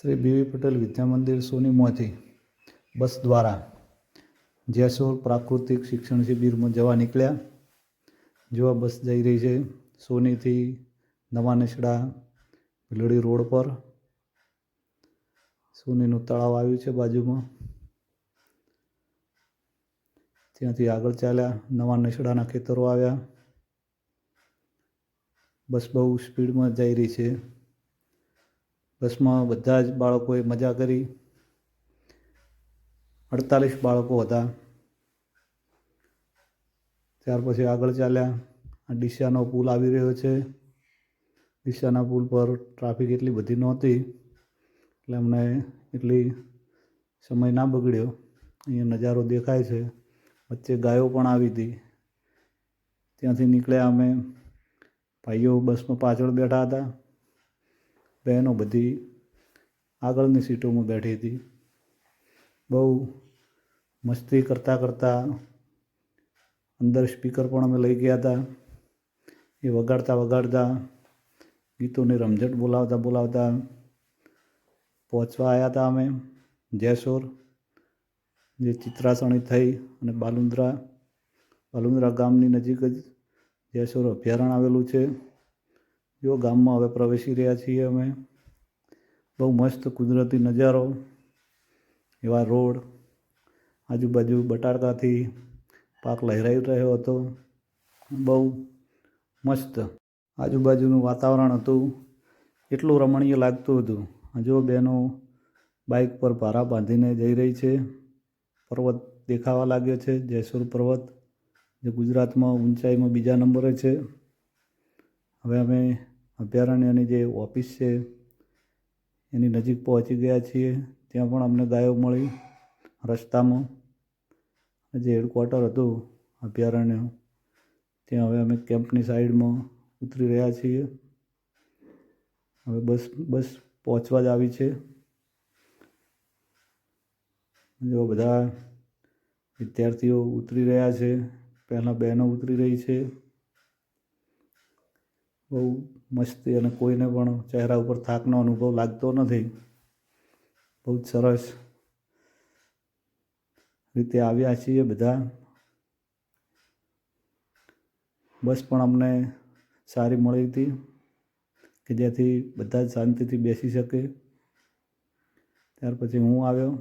Shri BV Patel Vidya Mandir સોનીમાંથી બસ દ્વારા જેસોર પ્રાકૃતિક શિક્ષણ શિબિરમાં જવા નીકળ્યા. જેવા બસ જઈ રહી છે સોનીથી નવા નેસડા ભીલડી રોડ પર. સોનીનું તળાવ આવ્યું છે બાજુમાં. ત્યાંથી આગળ ચાલ્યા નવા નેસડાના ખેતરો આવ્યા. બસ બહુ સ્પીડમાં જઈ રહી છે. બસમાં બધા જ બાળકોએ મજા કરી. અડતાલીસ બાળકો હતા. ત્યાર પછી આગળ ચાલ્યા. આ ડીસાનો પુલ આવી રહ્યો છે. ડીસાના પુલ પર ટ્રાફિક એટલી બધી નહોતી. એટલે અમને એટલી સમય ના બગડ્યો. અહીંયા નજારો દેખાય છે. વચ્ચે ગાયો પણ આવી હતી. ત્યાંથી નીકળ્યા અમે. ભાઈઓ બસમાં પાછળ બેઠા હતા. બહેનો બધી આગળની સીટોમાં બેઠી હતી. બહુ મસ્તી કરતાં કરતાં અંદર સ્પીકર પણ અમે લઈ ગયા હતા. એ વગાડતા વગાડતા ગીતોની રમઝટ બોલાવતા બોલાવતા પહોંચવા આવ્યા હતા અમે. જેસોર, જે ચિત્રાસણી થઈ અને બાલુંદ્રા બાલુંદ્રા ગામની નજીક જ જેસોર અભયારણ્ય આવેલું છે. જો ગામમાં હવે પ્રવેશી રહ્યા છીએ અમે. બહુ મસ્ત કુદરતી નજારો, એવા રોડ, આજુબાજુ બટાકાથી પાક લહેરાઈ રહ્યો હતો. બહુ મસ્ત આજુબાજુનું વાતાવરણ હતું. એટલું રમણીય લાગતું હતું. જો બહેનો બાઇક પર ભારા બાંધીને જઈ રહી છે. પર્વત દેખાવા લાગ્યો છે. જયસુર પર્વત, જે ગુજરાતમાં ઊંચાઈમાં બીજા નંબરે છે. હવે અમે અભયારણ્યની જે ઓફિસ છે, એની નજીક પહોંચી ગયા છીએ. ત્યાં પણ અમને ગાયો મળી રસ્તામાં. જે હેડક્વાર્ટર હતું અભયારણ્ય, ત્યાં હવે અમે કેમ્પની સાઈડમાં ઉતરી રહ્યા છીએ. હવે બસ બસ પહોંચવા જ આવી છે. જો બધા વિદ્યાર્થીઓ ઉતરી રહ્યા છે, પહેલાં બહેનો ઉતરી રહી છે. બહુ મસ્તી અને કોઈને પણ ચહેરા ઉપર થાકનો અનુભવ લાગતો નથી. બહુ જ સરસ રીતે આવ્યા છીએ બધા. બસ પણ અમને સારી મળી હતી કે જેથી બધા જ શાંતિથી બેસી શકે. ત્યાર પછી હું આવ્યો.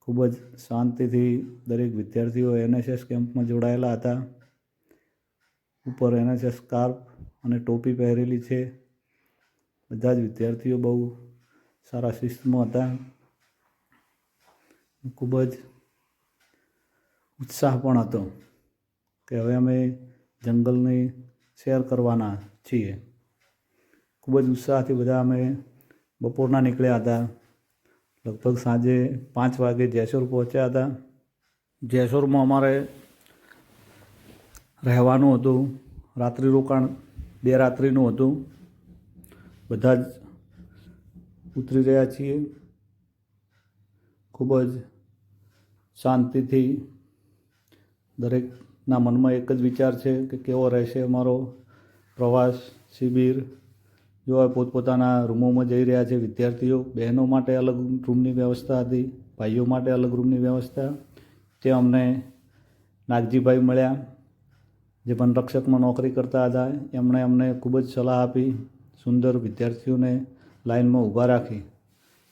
ખૂબ જ શાંતિથી દરેક વિદ્યાર્થીઓ એનએસએસ કેમ્પમાં જોડાયેલા હતા. ઉપર એનએસએસ સ્કાર્ફ અને ટોપી પહેરેલી છે. બધા જ વિદ્યાર્થીઓ બહુ સારા શિસ્તમાં હતા. ખૂબ જ ઉત્સાહ પણ હતો કે હવે અમે જંગલની શેર કરવાના છીએ. ખૂબ જ ઉત્સાહથી બધા અમે બપોરના નીકળ્યા હતા. લગભગ સાંજે પાંચ વાગે જેસોર પહોંચ્યા હતા. જેસોરમાં અમારે રહેવાનું હતું, રાત્રિ રોકાણ, બે રાત્રિનું હતું. બધા જ ઉતરી રહ્યા છીએ. ખૂબ જ શાંતિથી દરેકના મનમાં એક જ વિચાર છે કે કેવો રહેશે અમારો પ્રવાસ, શિબિર. જો પોતપોતાના રૂમોમાં જઈ રહ્યા છે વિદ્યાર્થીઓ, બહેનો માટે અલગ રૂમની વ્યવસ્થા હતી, ભાઈઓ માટે અલગ રૂમની વ્યવસ્થા. ત્યાં અમને નાગજીભાઈ મળ્યા. જે વનરક્ષકમાં નોકરી કરતા હતા, એમણે અમને ખૂબ જ સલાહ આપી, સુંદર વિદ્યાર્થીઓને લાઇનમાં ઊભા રાખી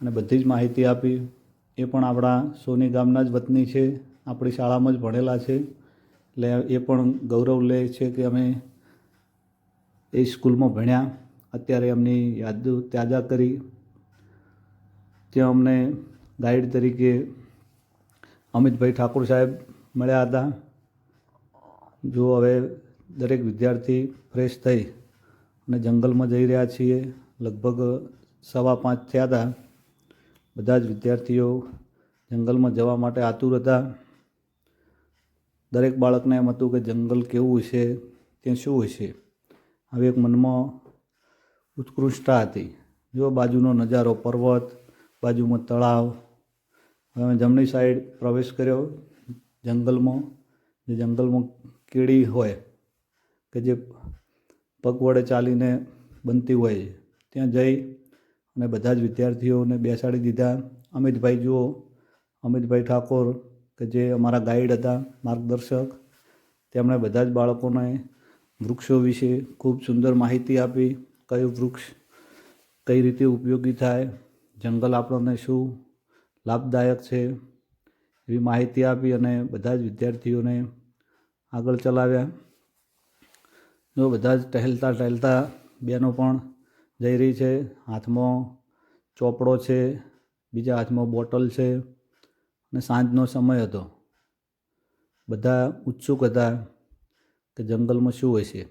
અને બધી જ માહિતી આપી. એ પણ આપણા સોની ગામના જ વતની છે, આપણી શાળામાં જ ભણેલા છે. એટલે એ પણ ગૌરવ લે છે કે અમે એ સ્કૂલમાં ભણ્યા. અત્યારે એમની યાદ તાજા કરી. ત્યાં અમને ગાઈડ તરીકે અમિતભાઈ ઠાકોર સાહેબ મળ્યા હતા. જો હવે દરેક વિદ્યાર્થી ફ્રેશ થઈ અને જંગલમાં જઈ રહ્યા છીએ, લગભગ સવા પાંચ થયા હતા. બધા જ વિદ્યાર્થીઓ જંગલમાં જવા માટે આતુર હતા. દરેક બાળકને એમ હતું કે જંગલ કેવું છે ત્યાં શું હશે? હવે એક મનમાં ઉત્કૃષ્ટતા હતી. જો બાજુનો નજારો પર્વત, બાજુમાં તળાવ, હવે જમણી સાઈડ પ્રવેશ કર્યો જંગલમાં. જે જંગલમાં કીડી હોય કે જે પગ વડે ચાલીને બનતી હોય ત્યાં જઈ અને બધા જ વિદ્યાર્થીઓને બેસાડી દીધા. અમિતભાઈ જુઓ, અમિતભાઈ ઠાકોર કે જે અમારા ગાઈડ હતા, માર્ગદર્શક, તેમણે બધા જ બાળકોને વૃક્ષો વિશે ખૂબ સુંદર માહિતી આપી, કયું વૃક્ષ કઈ રીતે ઉપયોગી થાય, જંગલ આપણને શું લાભદાયક છે એવી માહિતી આપી અને બધા જ વિદ્યાર્થીઓને આગળ ચલાવ્યા. જો બધા જ ટહેલતા ટહેલતા બેનો પણ જઈ રહી છે. હાથમાં ચોપડો છે, બીજા હાથમાં બોટલ છે અને સાંજનો સમય હતો. બધા ઉત્સુક હતા કે જંગલમાં શું હશે?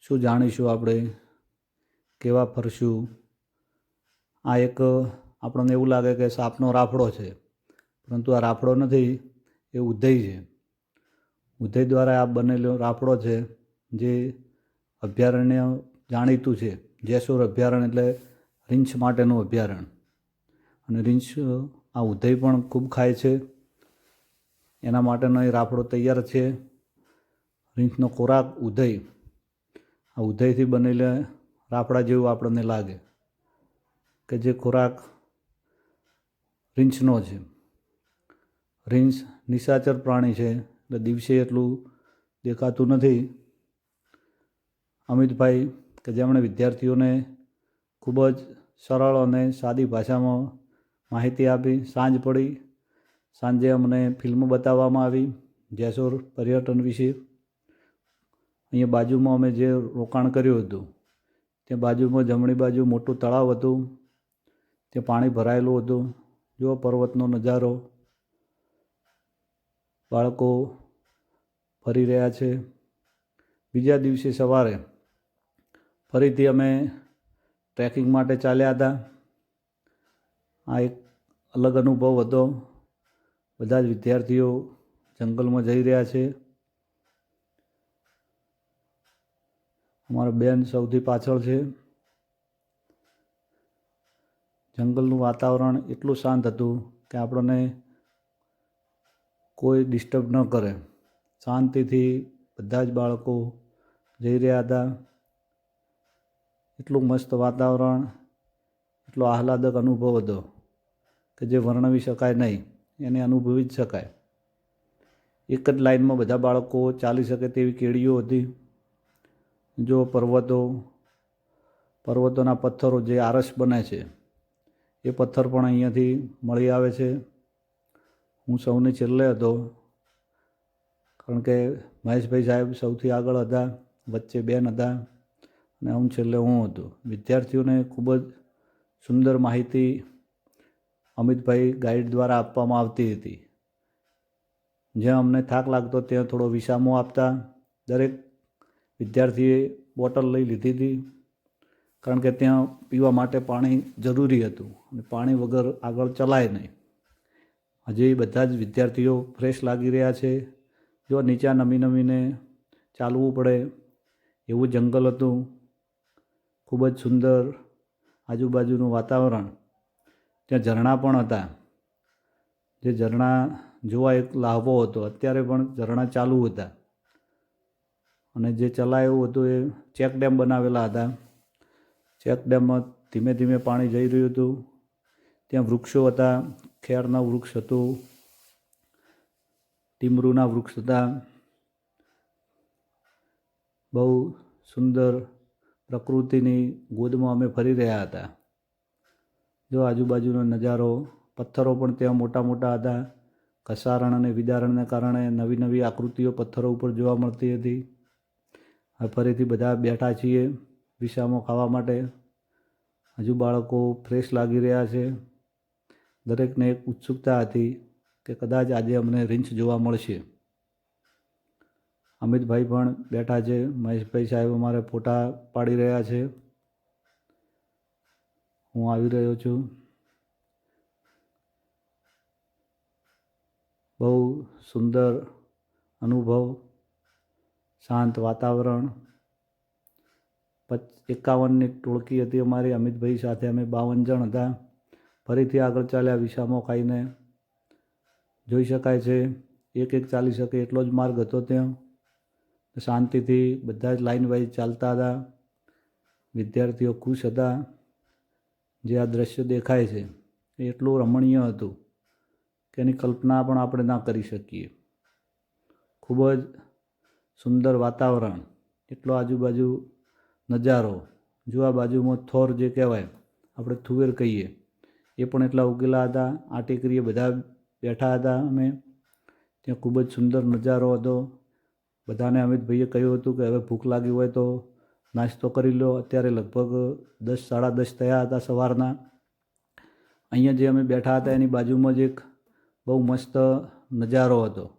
શું જાણીશું આપણે? કેવા ફરશું? આ એક આપણને એવું લાગે કે સાપનો રાફડો છે. પરંતુ આ રાફડો નથી. એ ઉધઈ છે. ઉધઈ દ્વારા આ બનેલો રાફડો છે, જે અભયારણ્ય જાણીતું છે. જેસુર અભયારણ્ય એટલે રીંછ માટેનું અભયારણ્ય અને રીંછ, આ ઉધઈ પણ ખૂબ ખાય છે. એના માટેનો એ રાફડો તૈયાર છે. રીંછનો ખોરાક ઉધઈ આ ઉધઈથી બનેલા રાફડા જેવું આપણને લાગે કે જે ખોરાક રીંછનો છે. રીંછ નિશાચર પ્રાણી છે. એટલે દિવસે એટલું દેખાતું નથી. અમિતભાઈ, કે જેમણે વિદ્યાર્થીઓને ખૂબ જ સરળ અને સાદી ભાષામાં માહિતી આપી, સાંજ પડી. સાંજે અમને ફિલ્મ બતાવવામાં આવી, જેસોર પર્યટન વિશે. અહીંયા બાજુમાં અમે જે રોકાણ કર્યું હતું, ત્યાં બાજુમાં જમણી બાજુ મોટું તળાવ હતું. ત્યાં પાણી ભરાયેલું હતું. જો પર્વતનો નજારો. બાળકો ફરી રહ્યા છે. બીજા દિવસે સવારે ફરીથી અમે ટ્રેકિંગ માટે ચાલ્યા હતા. આ એક અલગ અનુભવ હતો. બધા જ વિદ્યાર્થીઓ જંગલમાં જઈ રહ્યા છે. અમારા બેન સૌથી પાછળ છે. જંગલનું વાતાવરણ એટલું શાંત હતું કે આપણને કોઈ ડિસ્ટર્બ ન કરે. શાંતિથી બધા જ બાળકો જઈ રહ્યા હતા. એટલું મસ્ત વાતાવરણ, એટલો આહલાદક અનુભવ હતો કે જે વર્ણવી શકાય નહીં, એને અનુભવી જ શકાય. એક જ લાઈનમાં બધા બાળકો ચાલી શકે તેવી કેડીઓ હતી. જો પર્વતો, પર્વતોના પથ્થરો જે આરસ બને છે, એ પથ્થર પણ અહીંયાથી મળી આવે છે. હું સૌને છેલ્લે હતો, કારણ કે મહેશભાઈ સાહેબ સૌથી આગળ હતા, વચ્ચે બેન હતા, અને હું છેલ્લે હું હતો. વિદ્યાર્થીઓને ખૂબ જ સુંદર માહિતી અમિતભાઈ ગાઈડ દ્વારા આપવામાં આવતી હતી. જ્યાં અમને થાક લાગતો ત્યાં થોડો વિસામો આપતા દરેક વિદ્યાર્થીએ બોટલ લઈ લીધી હતી, કારણ કે ત્યાં પીવા માટે પાણી જરૂરી હતું અને પાણી વગર આગળ ચલાય નહીં. હજી બધા જ વિદ્યાર્થીઓ ફ્રેશ લાગી રહ્યા છે. જો નીચા નમી નમીને ચાલવું પડે, એવું જંગલ હતું. ખૂબ જ સુંદર આજુબાજુનું વાતાવરણ. ત્યાં ઝરણા પણ હતા. જે ઝરણા જોવા એક લાહવો હતો. અત્યારે પણ ઝરણા ચાલુ હતા. અને જે ચલાયું હતું એ ચેક ડેમ બનાવેલા હતા. ચેક ડેમમાં ધીમે ધીમે પાણી જઈ રહ્યું હતું. ત્યાં વૃક્ષો હતા. ખેરના વૃક્ષ હતું, ટીમરૂના વૃક્ષ હતા. બહુ સુંદર પ્રકૃતિની ગોદમાં અમે ફરી રહ્યા હતા. જો આજુબાજુનો નજારો, પથ્થરો પણ ત્યાં મોટા મોટા હતા. ઘસારણ અને વિદારણને કારણે નવી નવી આકૃતિઓ પથ્થરો ઉપર જોવા મળતી હતી. હવે ફરીથી બધા બેઠા છીએ વિસામો ખાવા માટે. હજુ બાળકો ફ્રેશ લાગી રહ્યા છે. દરેકને એક ઉત્સુકતા હતી કે કદાચ આજે અમને રીંછ જોવા મળશે. અમિતભાઈ પણ બેઠા છે. મહેશભાઈ સાહેબ અમારે ફોટા પાડી રહ્યા છે. હું આવી રહ્યો છું. બહુ સુંદર અનુભવ, શાંત વાતાવરણ. પચ એકાવનની ટોળકી હતી અમારી. અમિતભાઈ સાથે અમે બાવન જણ હતા. ફરીથી આગળ ચાલ્યા વિસામો ખાઈને જોઈ શકાય છે, એક એક ચાલી શકે એટલો જ માર્ગ હતો ત્યાં. શાંતિથી બધા જ લાઈન વાઇઝ ચાલતા હતા. વિદ્યાર્થીઓ ખુશ હતા. જે આ દ્રશ્ય દેખાય છે એ એટલું રમણીય હતું કે એની કલ્પના પણ આપણે ના કરી શકીએ. ખૂબ જ સુંદર વાતાવરણ, એટલો આજુબાજુ નજારો જો આ બાજુમાં થોર જે કહેવાય, આપણે થુવેર કહીએ. એ પણ એટલા ઉગેલા હતા. આ ટેકરીએ બધા બેઠા હતા અમે. ત્યાં ખૂબ જ સુંદર નજારો હતો. બધાને અમિતભાઈએ કહ્યું હતું કે હવે ભૂખ લાગી હોય તો નાસ્તો કરી લો. અત્યારે લગભગ દસ, સાડા દસ થયા હતા સવારના. અહીંયા જે અમે બેઠા હતા એની બાજુમાં જ એક બહુ મસ્ત નજારો હતો.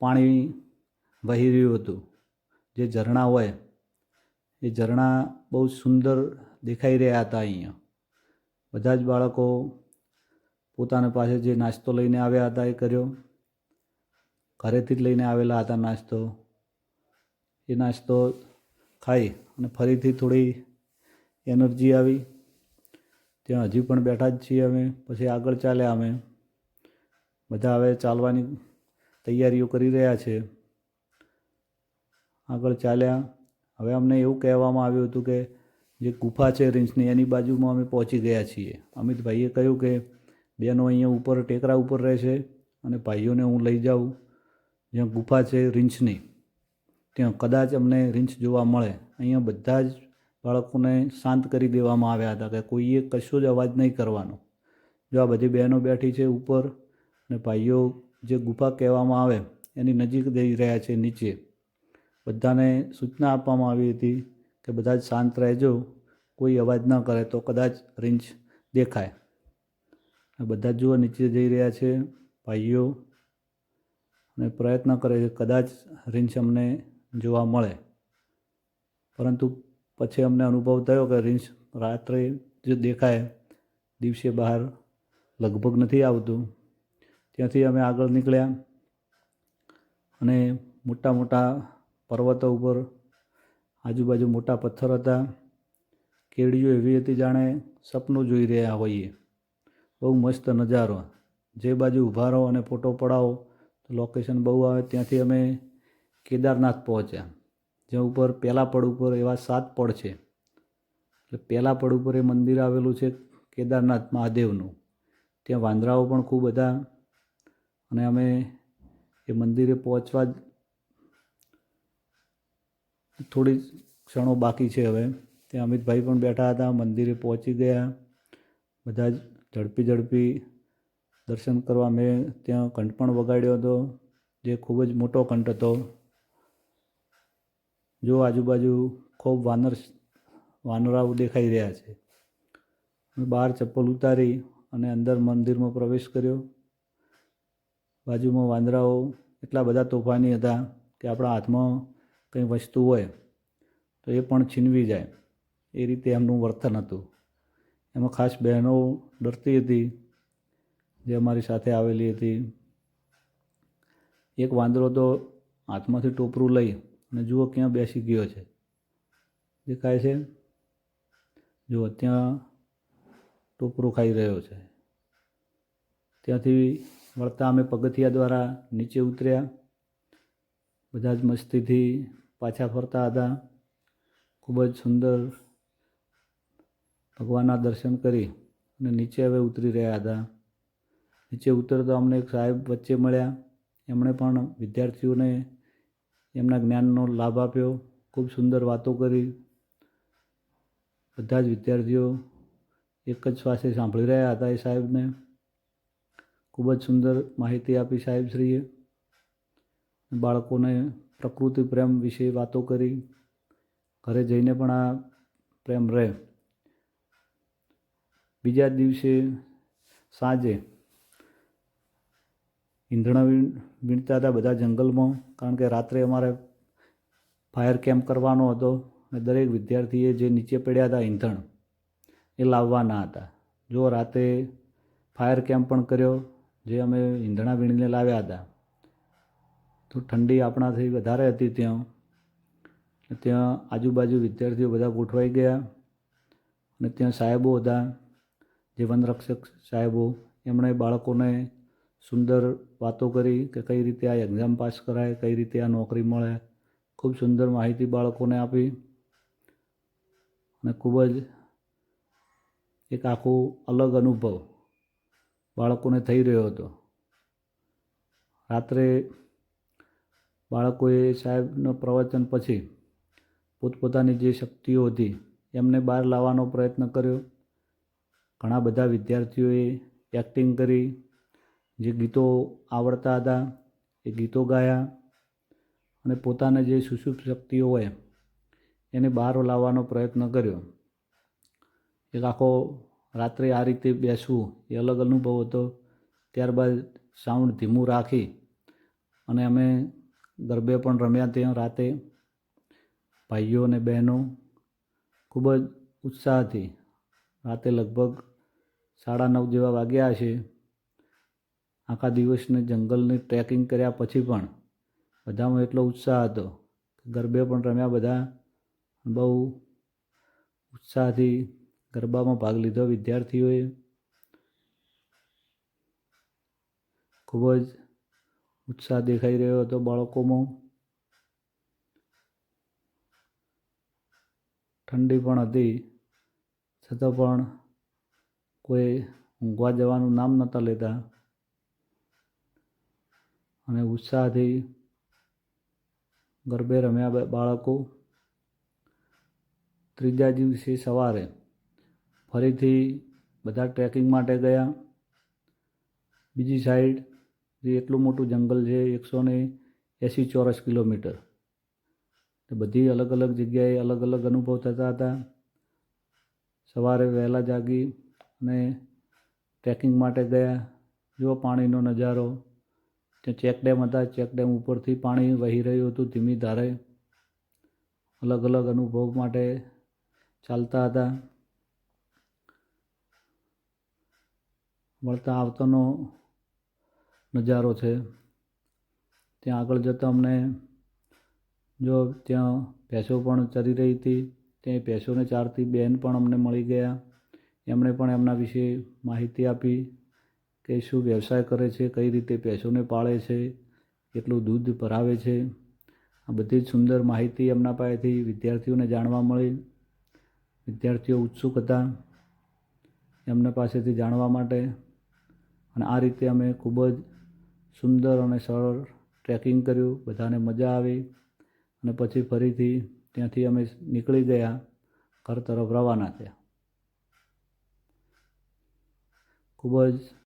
પાણી વહી રહ્યું હતું. જે ઝરણા હોય, એ ઝરણા બહુ સુંદર દેખાઈ રહ્યા હતા અહીંયા. બધા જ બાળકો પોતાના પાસે જે નાસ્તો લઈને આવ્યા હતા એ કર્યો. ઘરેથી જ લઈને આવેલા હતા નાસ્તો. એ નાસ્તો ખાઈ અને ફરીથી થોડી એનર્જી આવી. ત્યાં હજી પણ બેઠા જ છીએ અમે, પછી આગળ ચાલ્યા અમે. બધા હવે ચાલવાની તૈયારીઓ કરી રહ્યા છે. આગળ ચાલ્યા. હવે અમને એવું કહેવામાં આવ્યું હતું કે જે ગુફા છે રીંછની એની બાજુમાં અમે પહોંચી ગયા છીએ. અમિતભાઈએ કહ્યું કે બેનો અહીંયા ઉપર, ટેકરા ઉપર રહેશે અને ભાઈઓને હું લઈ જાઉં. જ્યાં ગુફા છે રીંછની ત્યાં કદાચ અમને રીંછ જોવા મળે. અહીંયા બધા જ બાળકોને શાંત કરી દેવામાં આવ્યા હતા કે કોઈએ કશો જ અવાજ નહીં કરવાનો. જો આ બધી બહેનો બેઠી છે ઉપર અને ભાઈઓ જે ગુફા કહેવામાં આવે, એની નજીક જઈ રહ્યા છે નીચે. બધાને સૂચના આપવામાં આવી હતી કે બધા જ શાંત રહેજો, કોઈ અવાજ ન કરે તો કદાચ રીંછ દેખાય. બધા જ જુઓ, નીચે જઈ રહ્યા છે ભાઈઓ. અને પ્રયત્ન કરે છે કદાચ રીંછ અમને જોવા મળે. પરંતુ પછી અમને અનુભવ થયો કે રીંછ રાત્રે જે દેખાય, દિવસે બહાર લગભગ નથી આવતું. ત્યાંથી અમે આગળ નીકળ્યા. અને મોટા મોટા પર્વતો ઉપર આજુબાજુ મોટા પથ્થર હતા. કેડીઓ એવી હતી જાણે સપનું જોઈ રહ્યા હોઈએ. બહુ મસ્ત નજારો. જે બાજુ ઊભા રહો અને ફોટો પડાવો તો લોકેશન બહુ આવે ત્યાંથી અમે કેદારનાથ પહોંચ્યા. જ્યાં ઉપર પહેલા પડ ઉપર એવા સાત પડ છે. એટલે પહેલા પડ ઉપર એ મંદિર આવેલું છે કેદારનાથ મહાદેવનું. ત્યાં વાંદરાઓ પણ ખૂબ હતા. અને અમે એ મંદિરે પહોંચવા જ થોડી ક્ષણો બાકી છે હવે. ત્યાં અમિતભાઈ પણ બેઠા હતા, મંદિરે પહોંચી ગયા. બધા જ ઝડપી ઝડપી દર્શન કરવા મેં ત્યાં કંઠ પણ વગાડ્યો હતો, જે ખૂબ જ મોટો કંઠ હતો. જો આજુબાજુ ખૂબ વાનર વાનરાઓ દેખાઈ રહ્યા છે. મેં બહાર ચપ્પલ ઉતારી અને અંદર મંદિરમાં પ્રવેશ કર્યો. બાજુમાં વાંદરાઓ, એટલા બધા તોફાની હતા કે આપણા હાથમાં કંઈ વસ્તુ હોય, તો એ પણ છીનવી જાય. એ રીતે એમનું વર્તન હતું. એમાં ખાસ બહેનો ડરતી હતી, જે અમારી સાથે આવેલી હતી. એક વાંદરો તો હાથમાંથી ટોપરું લઈ અને જુઓ ક્યાં બેસી ગયો છે. દેખાય છે? જુઓ, ત્યાં ટોપરું ખાઈ રહ્યો છે. ત્યાંથી વળતા અમે પગથિયા દ્વારા નીચે ઉતર્યા. બધા જ મસ્તીથી પાછા ફરતા હતા. ખૂબ જ સુંદર ભગવાનના દર્શન કરી અને નીચે હવે ઉતરી રહ્યા હતા. નીચે ઉતરતા અમને એક સાહેબ વચ્ચે મળ્યા. એમણે પણ વિદ્યાર્થીઓને એમના જ્ઞાનનો લાભ આપ્યો. ખૂબ સુંદર વાતો કરી. બધા જ વિદ્યાર્થીઓ એક જ શ્વાસે સાંભળી રહ્યા હતા એ સાહેબને. ખૂબ જ સુંદર માહિતી આપી સાહેબશ્રીએ. બાળકોને પ્રકૃતિ, પ્રેમ વિશે વાતો કરી. ઘરે જઈને પણ આ પ્રેમ રહે. બીજા દિવસે સાંજે ઈંધણા વીણ, વીણતા હતા બધા જંગલમાં, કારણ કે રાત્રે અમારે ફાયર કેમ્પ કરવાનો હતો અને દરેક વિદ્યાર્થીએ જે નીચે પડ્યા હતા ઈંધણ એ લાવવાના હતા. જો રાતે ફાયર કેમ્પ પણ કર્યો, જે અમે ઈંધણા વીણીને લાવ્યા હતા. તો ઠંડી આપણાથી વધારે હતી ત્યાં. ત્યાં આજુબાજુ વિદ્યાર્થીઓ બધા ગોઠવાઈ ગયા અને ત્યાં સાહેબો હતા જે વનરક્ષક સાહેબો, એમણે બાળકોને સુંદર વાતો કરી કે કઈ રીતે આ એક્ઝામ પાસ કરાય, કઈ રીતે આ નોકરી મળે. ખૂબ સુંદર માહિતી બાળકોને આપી અને ખૂબ જ એક આખો અલગ અનુભવ બાળકોને થઈ રહ્યો હતો. રાત્રે બાળકોએ સાહેબના પ્રવચન પછી પોતપોતાની જે શક્તિઓ હતી એમને બહાર લાવવાનો પ્રયત્ન કર્યો. ઘણા બધા વિદ્યાર્થીઓએ એક્ટિંગ કરી. જે ગીતો આવડતા હતા એ ગીતો ગાયા અને પોતાને જે સુષુપ્ત શક્તિઓ હોય એને બહાર લાવવાનો પ્રયત્ન કર્યો. એક આખો રાત્રે આ રીતે બેસવું એ અલગ અનુભવ હતો. ત્યારબાદ સાઉન્ડ ધીમું રાખી અને અમે ગરબે પણ રમ્યા ત્યાં રાતે. ભાઈઓ અને બહેનો ખૂબ જ ઉત્સાહથી રાતે લગભગ સાડા નવ જેવા વાગ્યા હશે. આખા દિવસને જંગલની ટ્રેકિંગ કર્યા પછી પણ બધામાં એટલો ઉત્સાહ હતો ગરબે પણ રમ્યા બધા. બહુ ઉત્સાહથી ગરબામાં ભાગ લીધો વિદ્યાર્થીઓએ. ખૂબ જ ઉત્સાહ દેખાઈ રહ્યો હતો બાળકોમાં. ઠંડી પણ હતી. છતાં પણ કોઈ ઊંઘવા જવાનું નામ નહોતા લેતા. અને ઉત્સાહથી ગરબે રમ્યા બાળકો. ત્રીજા દિવસે સવારે ફરીથી બધા ટ્રેકિંગ માટે ગયા. બીજી સાઈડ જે એટલું મોટું જંગલ છે, એકસો ને એંસી ચોરસ કિલોમીટર. બધી અલગ અલગ જગ્યાએ અલગ અલગ અનુભવ થતા હતા. સવારે વહેલા જાગી અને ટ્રેકિંગ માટે ગયા. જો પાણીનો નજારો, ત્યાં ચેક ડેમ હતા, ચેક ડેમ ઉપરથી પાણી વહી રહ્યું હતું ધીમી ધારે. અલગ અલગ અનુભવ માટે ચાલતા હતા. વળતા આવતાનો નજારો છે. ત્યાં આગળ જતાં અમને જો ત્યાં ભેંસો પણ ચરી રહી હતી, ત્યાં ભેંસોને ચારતી બેન પણ અમને મળી ગયા. એમણે પણ એમના વિશે માહિતી આપી કે શું વ્યવસાય કરે છે, કઈ રીતે ભેંસોને પાળે છે, કેટલું દૂધ ભરાવે છે. આ બધી જ સુંદર માહિતી એમના પાસેથી વિદ્યાર્થીઓને જાણવા મળી. વિદ્યાર્થીઓ ઉત્સુક હતા એમના પાસેથી જાણવા માટે. અને આ રીતે અમે ખૂબ જ સુંદર અને સરળ ટ્રેકિંગ કર્યું, બધાને મજા આવી અને પછી ફરીથી ત્યાંથી અમે નીકળી ગયા, ઘર તરફ રવાના થયા. ખૂબ જ